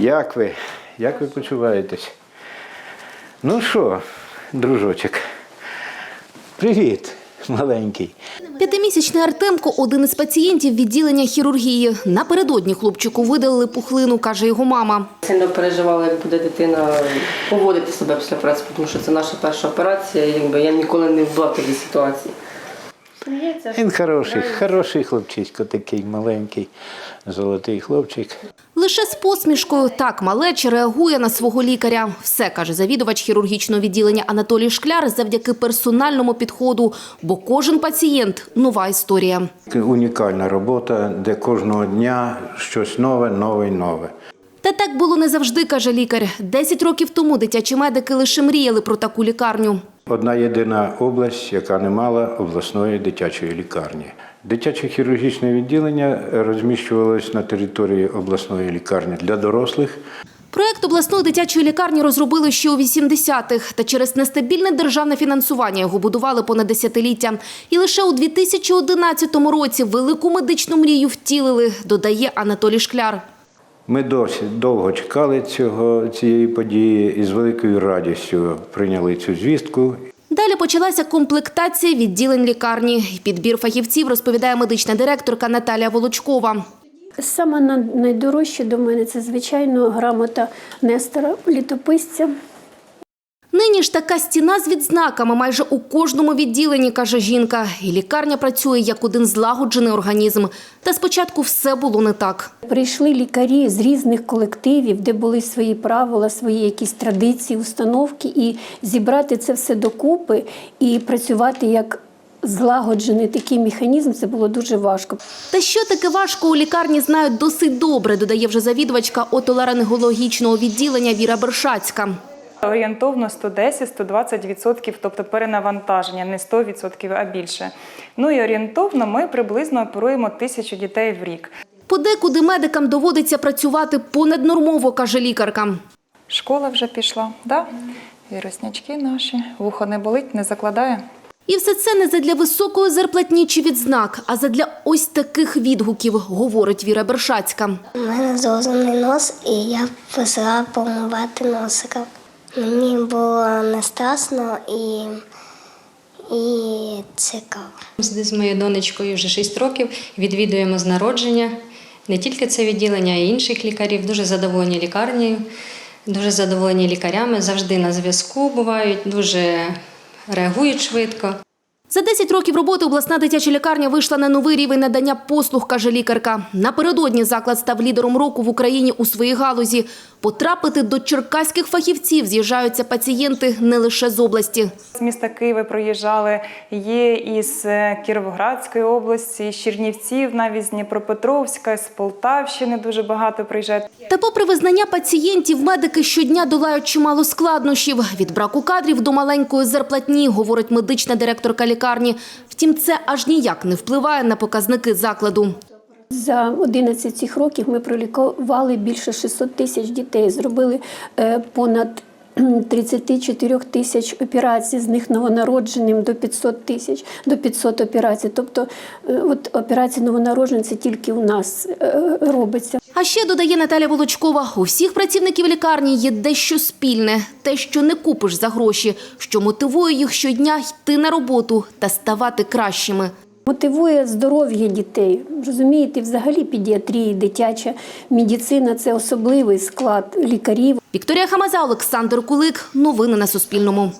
Як ви? Як ви почуваєтесь? Ну що, дружочок? Привіт, маленький. П'ятимісячний Артемко – один із пацієнтів відділення хірургії. Напередодні хлопчику видалили пухлину, каже його мама. Сильно переживала, як буде дитина поводити себе після операції, тому що це наша перша операція, і якби я ніколи не була в такій ситуації. Сміється. Він хороший, хороший хлопчисько такий маленький, золотий хлопчик. Лише з посмішкою так малече реагує на свого лікаря. Все, каже завідувач хірургічного відділення Анатолій Шкляр, завдяки персональному підходу, бо кожен пацієнт – нова історія. Унікальна робота, де кожного дня щось нове, нове й нове. Та так було не завжди, каже лікар. Десять років тому дитячі медики лише мріяли про таку лікарню. Одна єдина область, яка не мала обласної дитячої лікарні. Дитяче хірургічне відділення розміщувалось на території обласної лікарні для дорослих. Проект обласної дитячої лікарні розробили ще у 80-х, та через нестабільне державне фінансування його будували понад десятиліття. І лише у 2011 році велику медичну мрію втілили, додає Анатолій Шкляр. Ми досить довго чекали цього, цієї події і з великою радістю прийняли цю звістку. Далі почалася комплектація відділень лікарні. Підбір фахівців розповідає медична директорка Наталія Волочкова. Саме на- найдорожче до мене це, звичайно, грамота Нестора, літописця. Нині ж така стіна з відзнаками майже у кожному відділенні, каже жінка. І лікарня працює як один злагоджений організм. Та спочатку все було не так. Прийшли лікарі з різних колективів, де були свої правила, свої якісь традиції, установки, і зібрати це все докупи і працювати як злагоджений такий механізм, це було дуже важко. Та що таке важко у лікарні знають досить добре, додає вже завідувачка отоларингологічного відділення Віра Бершацька. Орієнтовно 110-120%, тобто перенавантаження, не 100%, а більше. Ну і орієнтовно ми приблизно оперуємо тисячу дітей в рік. Подекуди медикам доводиться працювати понаднормово, каже лікарка. Школа вже пішла, да? Віруснячки наші, вухо не болить, не закладає. І все це не задля високої зарплатні чи відзнак, а задля ось таких відгуків, говорить Віра Бершацька. У мене зозаний нос, і я почала помивати носика. Мені було не страшно і, і цікаво. Ми з моєю донечкою вже 6 років відвідуємо з народження не тільки це відділення, а й інших лікарів. Дуже задоволені лікарнею, дуже задоволені лікарями, завжди на зв'язку бувають, дуже реагують швидко. За 10 років роботи обласна дитяча лікарня вийшла на новий рівень надання послуг, каже лікарка. Напередодні заклад став лідером року в Україні у своїй галузі. Потрапити до черкаських фахівців з'їжджаються пацієнти не лише з області. З міста Києва приїжджали, є із е, Кіровоградської області, з Чернівців, навіть з Дніпропетровська, з Полтавщини дуже багато приїжджають. Та попри визнання пацієнтів, медики щодня долають чимало складнощів. Від браку кадрів до маленької зарплатні, говорить медична директорка лікарні. Втім, це аж ніяк не впливає на показники закладу. За 11 цих років ми пролікували більше 600 тисяч дітей, зробили е, понад 34 тисяч операцій, з них новонародженим до 500 тисяч, до 500 операцій. Тобто е, от операції новонароджень тільки у нас е, робиться. А ще додає Наталя Волочкова, у всіх працівників лікарні є дещо спільне, те, що не купиш за гроші, що мотивує їх щодня йти на роботу та ставати кращими. Мотивує здоров'я дітей. Розумієте, взагалі педіатрія, дитяча медицина це особливий склад лікарів. Вікторія Хамаза, Олександр Кулик. Новини на Суспільному.